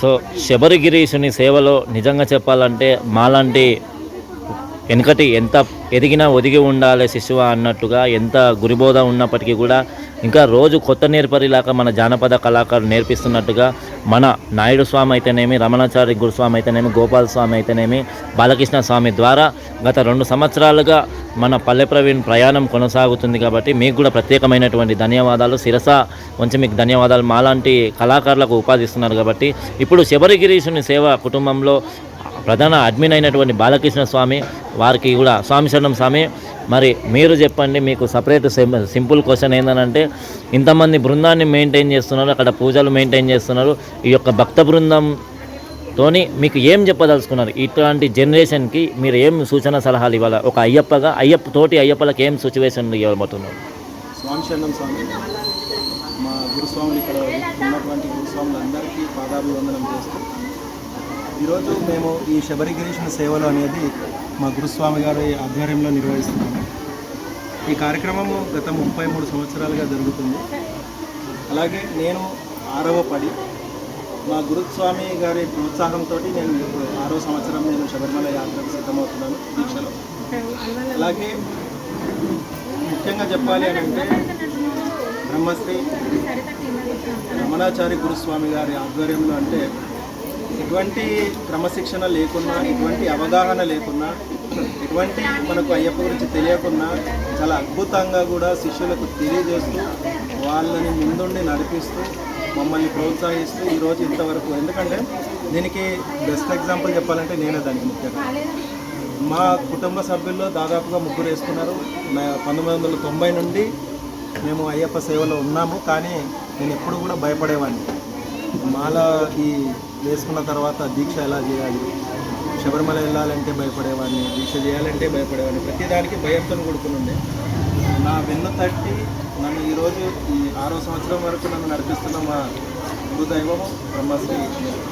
So శబరిగిరీషుని సేవలో నిజంగా చెప్పాలంటే మాలాంటి వెనుకటి ఎంత ఎదిగినా ఒదిగి ఉండాలి శిశువ అన్నట్టుగా ఎంత గురిబోధ ఉన్నప్పటికీ కూడా ఇంకా రోజు కొత్త నేర్పరిలాగా మన జానపద కళాకారులు నేర్పిస్తున్నట్టుగా మన నాయుడు స్వామి అయితేనేమి రమణాచారి గురుస్వామి అయితేనేమి గోపాల స్వామి అయితేనేమి బాలకృష్ణ స్వామి ద్వారా గత రెండు సంవత్సరాలుగా మన పల్లె ప్రవీణ్ ప్రయాణం కొనసాగుతుంది కాబట్టి మీకు కూడా ప్రత్యేకమైనటువంటి ధన్యవాదాలు. శిరస కొంచెం మీకు ధన్యవాదాలు. మాలాంటి కళాకారులకు ఉపాధిస్తున్నారు కాబట్టి ఇప్పుడు శబరిగిరీషుని సేవ కుటుంబంలో ప్రధాన అడ్మిన్ అయినటువంటి బాలకృష్ణ స్వామి వారికి కూడా స్వామి శరణం స్వామి. మరి మీరు చెప్పండి మీకు సపరేట్ సింపుల్ క్వశ్చన్ ఏంటంటే ఇంతమంది బృందాన్ని మెయింటైన్ చేస్తున్నారు అక్కడ పూజలు మెయింటైన్ చేస్తున్నారు. ఈ యొక్క భక్త బృందం తోని మీకు ఏం చెప్పదలుచుకున్నారు? ఇట్లాంటి జనరేషన్కి మీరు ఏం సూచన సలహాలు ఇవ్వాలి? ఒక అయ్యప్పగా అయ్యప్ప తోటి అయ్యప్పలకు ఏం సిచ్యువేషన్ ఇవ్వబోతున్నారు? స్వామి శరణం స్వామి మా గురుస్వాములు ఇక్కడ ఉన్నటువంటి గురుస్వాములందరికీ పాదాభివందనం చేస్తూ ఈరోజు మేము ఈ శబరిగిరీషుని సేవలు అనేది మా గురుస్వామి గారి ఆధ్వర్యంలో నిర్వహిస్తున్నాము. ఈ కార్యక్రమము గత ముప్పై మూడు సంవత్సరాలుగా జరుగుతుంది. అలాగే నేను ఆరవ పడి మా గురుస్వామి గారి ప్రోత్సాహంతో నేను ఆరో సంవత్సరం నేను శబరిమల యాత్రకు సిద్ధమవుతున్నాను దీక్షలో అలాగే ముఖ్యంగా చెప్పాలి అని అంటే బ్రహ్మశ్రీ రమణాచారి గురుస్వామి గారి ఆధ్వర్యంలో అంటే ఎటువంటి క్రమశిక్షణ లేకున్నా ఎటువంటి అవగాహన లేకున్నా ఎటువంటి మనకు అయ్యప్ప గురించి తెలియకున్నా చాలా అద్భుతంగా కూడా శిష్యులకు తెలియజేస్తూ వాళ్ళని ముందుండి నడిపిస్తూ మమ్మల్ని ప్రోత్సహిస్తూ ఈరోజు ఇంతవరకు. ఎందుకంటే దీనికి బెస్ట్ ఎగ్జాంపుల్ చెప్పాలంటే నేనే దానికి ముఖ్యంగా. మా కుటుంబ సభ్యుల్లో దాదాపుగా ముగ్గురు వేసుకున్నారు. పంతొమ్మిది వందల తొంభై నుండి మేము అయ్యప్ప సేవలో ఉన్నాము. కానీ నేను ఎప్పుడు కూడా భయపడేవాడిని. మాల ఈ వేసుకున్న తర్వాత దీక్ష ఎలా చేయాలి? శబరిమల వెళ్ళాలంటే భయపడేవాడిని దీక్ష చేయాలంటే భయపడేవాడిని. ప్రతిదానికి భయంతో కూడుకుని నా వెన్ను తట్టి నన్ను ఈరోజు ఈ ఆరో సంవత్సరం వరకు నన్ను నడిపిస్తున్న మా గురుదైవం బ్రహ్మశ్రీ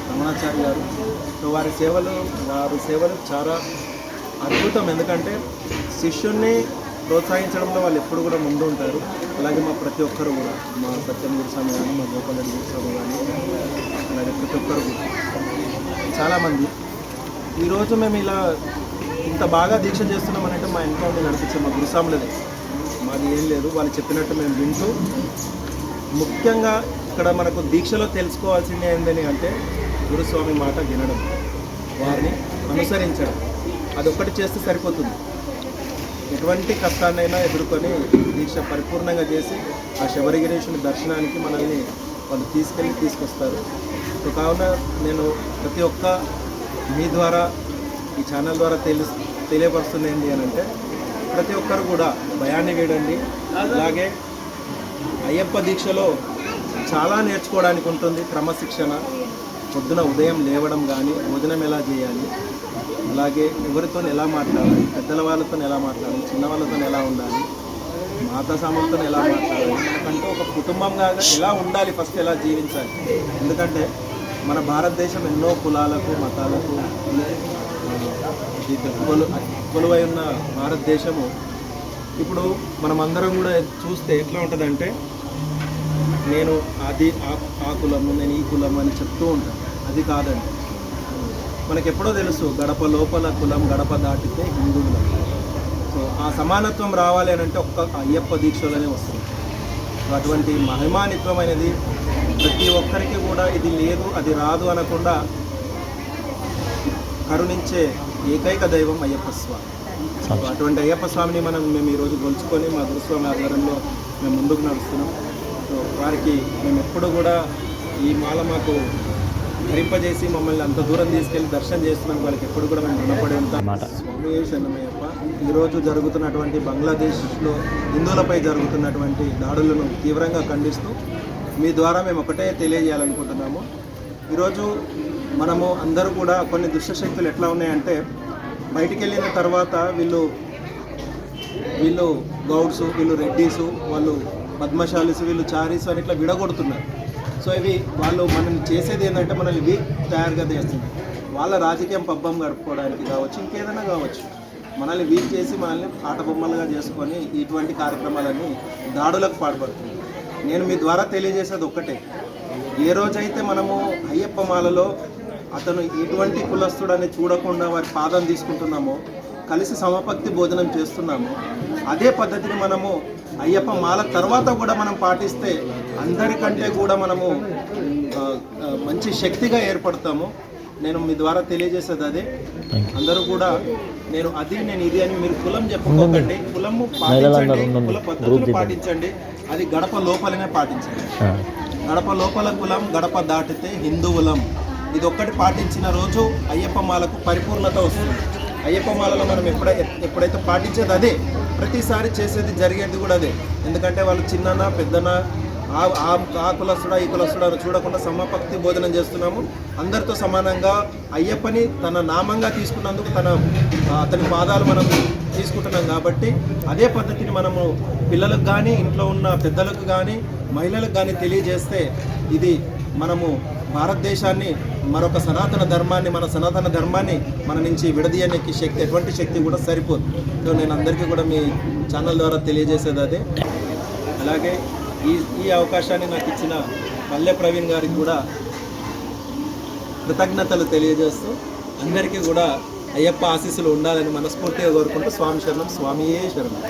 రమణాచారి గారు. సో వారి సేవలు వారి సేవలు చాలా అద్భుతం. ఎందుకంటే శిష్యుణ్ణి ప్రోత్సహించడంలో వాళ్ళు ఎప్పుడు కూడా ముందు ఉంటారు. అలాగే మా ప్రతి ఒక్కరు కూడా మా సత్యం గురుస్వామి కానీ మా గోపాలరెడ్డి గురుస్వామి కానీ అలాగే ప్రతి ఒక్కరు కూడా. చాలామంది. ఈరోజు మేము ఇలా ఇంత బాగా దీక్ష చేస్తున్నామనంటే మా ఇంట్లో ఉండి నడిపించే మా గురుస్వాములదే మాది ఏం లేదు వాళ్ళు చెప్పినట్టు మేము వింటూ ముఖ్యంగా ఇక్కడ మనకు దీక్షలో తెలుసుకోవాల్సింది ఏందని అంటే గురుస్వామి మాట వినడం వారిని అనుసరించడం. అదొక్కటి చేస్తే సరిపోతుంది. ఎటువంటి కష్టాన్నైనా ఎదుర్కొని దీక్ష పరిపూర్ణంగా చేసి ఆ శబరిగిరీషుని దర్శనానికి మనల్ని వాళ్ళు తీసుకెళ్ళి తీసుకొస్తారు. సో కావున నేను ప్రతి ఒక్క మీ ద్వారా ఈ ఛానల్ ద్వారా తెలి తెలియపరుస్తుంది ఏంటి అని అంటే ప్రతి ఒక్కరు కూడా భయాన్ని వేయండి అలాగే అయ్యప్ప దీక్షలో చాలా నేర్చుకోవడానికి ఉంటుంది క్రమశిక్షణ. పొద్దున ఉదయం లేవడం కానీ భోజనం ఎలా చేయాలి అలాగే ఎవరితో ఎలా మాట్లాడాలి పెద్దల వాళ్ళతో ఎలా మాట్లాడాలి చిన్న వాళ్ళతో ఎలా ఉండాలి మాతా సాములతో ఎలా మాట్లాడాలి ఎందుకంటే ఒక కుటుంబంగా ఎలా ఉండాలి ఫస్ట్ ఎలా జీవించాలి. ఎందుకంటే మన భారతదేశం ఎన్నో కులాలకు మతాలకు ఇది కొలు కొలువై ఉన్న భారతదేశము. ఇప్పుడు మనం అందరం కూడా చూస్తే ఎట్లా ఉంటుందంటే నేను అది ఆ- ఆ కులము నేను ఈ కులం అని చెప్తూ ఉంటాను. అది కాదండి. మనకి ఎప్పుడో తెలుసు గడప లోపల కులం గడప దాటితే హిందువులం. సో ఆ సమానత్వం రావాలి అని అంటే ఒక్క అయ్యప్ప దీక్షలోనే వస్తుంది. అటువంటి మహిమానిత్వమైనది ప్రతి ఒక్కరికి కూడా ఇది లేదు అది రాదు అనకుండా కరుణించే ఏకైక దైవం అయ్యప్ప స్వామి. సో అటువంటి అయ్యప్ప స్వామిని మనం మేము ఈరోజు గొలుచుకొని మా గురుస్వామి ఆధ్వర్యంలో మేము ముందుకు నడుస్తున్నాం. సో వారికి మేము ఎప్పుడు కూడా ఈ మాల మాకు ధరింపజేసి మమ్మల్ని అంత దూరం తీసుకెళ్ళి దర్శనం చేస్తున్నాం వాళ్ళకి ఎప్పుడు కూడా మేము రుణపడి ఉంటాం. స్వామి శరణమయ్యప్ప ఈరోజు జరుగుతున్నటువంటి బంగ్లాదేశ్లో హిందువులపై జరుగుతున్నటువంటి దాడులను తీవ్రంగా ఖండిస్తూ మీ ద్వారా మేము ఒకటే తెలియజేయాలనుకుంటున్నాము. ఈరోజు మనము అందరూ కూడా కొన్ని దుష్టశక్తులు ఎట్లా ఉన్నాయంటే బయటికి వెళ్ళిన తర్వాత వీళ్ళు వీళ్ళు గౌడ్స్ వీళ్ళు రెడ్డీసు వాళ్ళు పద్మశాలిస్ వీళ్ళు చారీస్ అని ఇట్లా విడగొడుతున్నారు. సో ఇవి వాళ్ళు మనల్ని చేసేది ఏంటంటే మనల్ని వీక్ తయారుగా చేస్తుంది వాళ్ళ రాజకీయం పబ్బం గడుపుకోవడానికి కావచ్చు ఇంకేదైనా కావచ్చు. మనల్ని వీక్ చేసి మనల్ని ఆట బొమ్మలుగా చేసుకొని ఇటువంటి కార్యక్రమాలన్నీ దాడులకు పాల్పడుతుంది. నేను మీ ద్వారా తెలియజేసేది ఒక్కటే. ఏ రోజైతే మనము అయ్యప్ప మాలలో అతను ఎటువంటి కులస్తుడని చూడకుండా వారి పాదం తీసుకుంటున్నామో కలిసి సమపక్తి భోజనం చేస్తున్నాము అదే పద్ధతిని మనము అయ్యప్ప మాల తర్వాత కూడా మనం పాటిస్తే అందరికంటే కూడా మనము మంచి శక్తిగా ఏర్పడతాము. నేను మీ ద్వారా తెలియజేసేది అదే. అందరూ కూడా నేను అది నేను ఇది అని మీరు కులం చెప్పుకోకండి. కులము పాటించండి కుల పద్ధతులు పాటించండి. అది గడప లోపలనే పాటించండి. గడప లోపల కులం గడప దాటితే హిందువులం. ఇది ఒక్కటి పాటించిన రోజు అయ్యప్ప మాలకు పరిపూర్ణత వస్తుంది. అయ్యప్ప మాలలో మనం ఎప్పుడ ఎప్పుడైతే పాటించేది అదే ప్రతిసారి చేసేది జరిగేది కూడా అదే. ఎందుకంటే వాళ్ళు చిన్ననా పెద్దనా ఆ కులస్తుడా ఈ కులస్తుడా అని చూడకుండా సమపక్తి భోజనం చేస్తున్నాము. అందరితో సమానంగా అయ్యప్పని తన నామంగా తీసుకున్నందుకు తన అతని పాదాలు మనం తీసుకుంటున్నాం కాబట్టి అదే పద్ధతిని మనము పిల్లలకు కానీ ఇంట్లో ఉన్న పెద్దలకు కానీ మహిళలకు కానీ తెలియజేస్తే ఇది మనము భారతదేశాన్ని మరొక సనాతన ధర్మాన్ని మన సనాతన ధర్మాన్ని మన నుంచి విడదీయడానికి శక్తి ఎటువంటి శక్తి కూడా సరిపోదు. సో నేను అందరికీ కూడా మీ ఛానల్ ద్వారా తెలియజేసేది అదే. అలాగే ఈ ఈ అవకాశాన్ని నాకు ఇచ్చిన పల్లె ప్రవీణ్ గారికి కూడా కృతజ్ఞతలు తెలియజేస్తూ అందరికీ కూడా అయ్యప్ప ఆశీస్సులు ఉండాలని మనస్ఫూర్తిగా కోరుకుంటూ స్వామి శరణం స్వామియే శరణం.